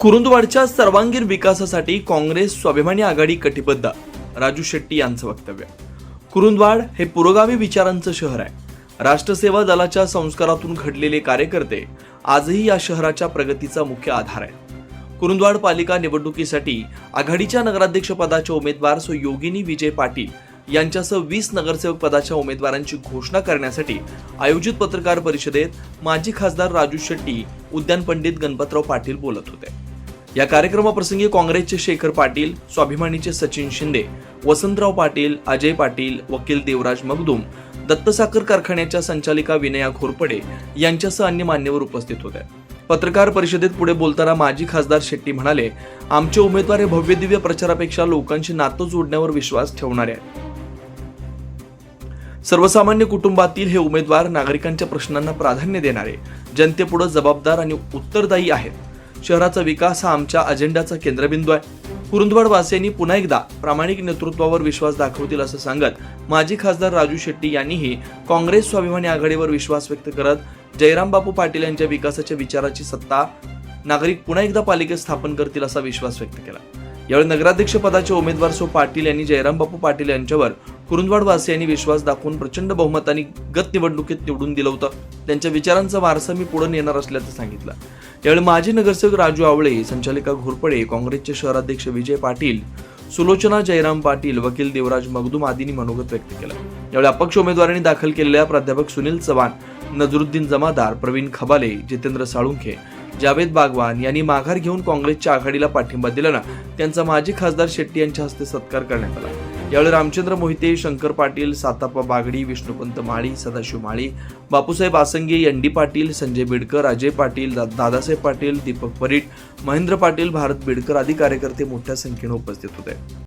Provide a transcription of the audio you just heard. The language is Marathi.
कुरुंदवाडच्या सर्वांगीण विकासासाठी काँग्रेस स्वाभिमानी आघाडी कटिबद्ध राजू शेट्टी यांचं वक्तव्य. कुरुंदवाड हे पुरोगामी विचारांचं शहर आहे. राष्ट्रसेवा दलाच्या संस्कारातून घडलेले कार्यकर्ते आजही या शहराच्या प्रगतीचा मुख्य आधार आहे कुरुंदवाड पालिका निवडणुकीसाठी आघाडीच्या नगराध्यक्षपदाच्या उमेदवार सो योगिनी विजय पाटील यांच्यासह वीस नगरसेवक पदाच्या उमेदवारांची घोषणा करण्यासाठी आयोजित पत्रकार परिषदेत माजी खासदार राजू शेट्टी उद्यान पंडित गणपतराव पाटील बोलत होते. या कार्यक्रमाप्रसंगी काँग्रेसचे शेखर पाटील स्वाभिमानीचे सचिन शिंदे वसंतराव पाटील अजय पाटील वकील देवराज मगदूम दत्तसाखर कारखान्याच्या संचालिका विनया घोरपडे यांच्यासह अन्य मान्यवर उपस्थित होते पत्रकार परिषदेत पुढे बोलताना माजी खासदार शेट्टी म्हणाले आमचे उमेदवार हे भव्यदिव्य प्रचारापेक्षा लोकांशी नातं जोडण्यावर विश्वास ठेवणारे आहेत. सर्वसामान्य कुटुंबातील हे उमेदवार नागरिकांच्या प्रश्नांना प्राधान्य देणारे जनतेपुढे जबाबदार आणि उत्तरदायी आहेत. शहराचा विकास हा आमच्या अजेंड्याचा केंद्रबिंदू आहे. कुरुंदवाडवासियांनी पुन्हा एकदा प्रामाणिक नेतृत्वावर विश्वास दाखवतील असं सांगत माजी खासदार राजू शेट्टी यांनीही काँग्रेस स्वाभिमानी आघाडीवर विश्वास व्यक्त करत जयराम बापू पाटील यांच्या विकासाच्या विचाराची सत्ता नागरिक पुन्हा एकदा पालिकेत स्थापन करतील असा विश्वास व्यक्त केला. यावेळी नगराध्यक्ष पदाचे उमेदवार सो पाटील यांनी जयराम बापू पाटील यांच्यावर कुरुंदवाडवासियांनी विश्वास दाखवून प्रचंड बहुमताने गत निवडणुकीत निवडून दिलं होतं. त्यांच्या विचारांचा वारसा मी पुढे नेणार असल्याचं सांगितलं. यावेळी माजी नगरसेवक राजू आवळे संचालिका घोरपडे काँग्रेसचे शहराध्यक्ष विजय पाटील सुलोचना जयराम पाटील वकील देवराज मगदूम आदींनी मनोगत व्यक्त केलं. यावेळी अपक्ष उमेदवारांनी दाखल केलेल्या प्राध्यापक सुनील चव्हाण नजरुद्दीन जमादार प्रवीण खबाले जितेंद्र साळुंखे जावेद बागवान यांनी माघार घेऊन काँग्रेसच्या आघाडीला पाठिंबा दिल्यानं त्यांचा माजी खासदार शेट्टी यांच्या हस्ते सत्कार करण्यात आला. यावेळी रामचंद्र मोहिते शंकर पाटील सातापा बागडी विष्णुपंत माळी सदाशिव माळी बापूसाहेब आसंगे एन डी पाटील संजय बिडकर अजय पाटील दा- दादासाहेब पाटील दीपक परीट महेंद्र पाटील भारत बिडकर आदी कार्यकर्ते मोठ्या संख्येने उपस्थित होते.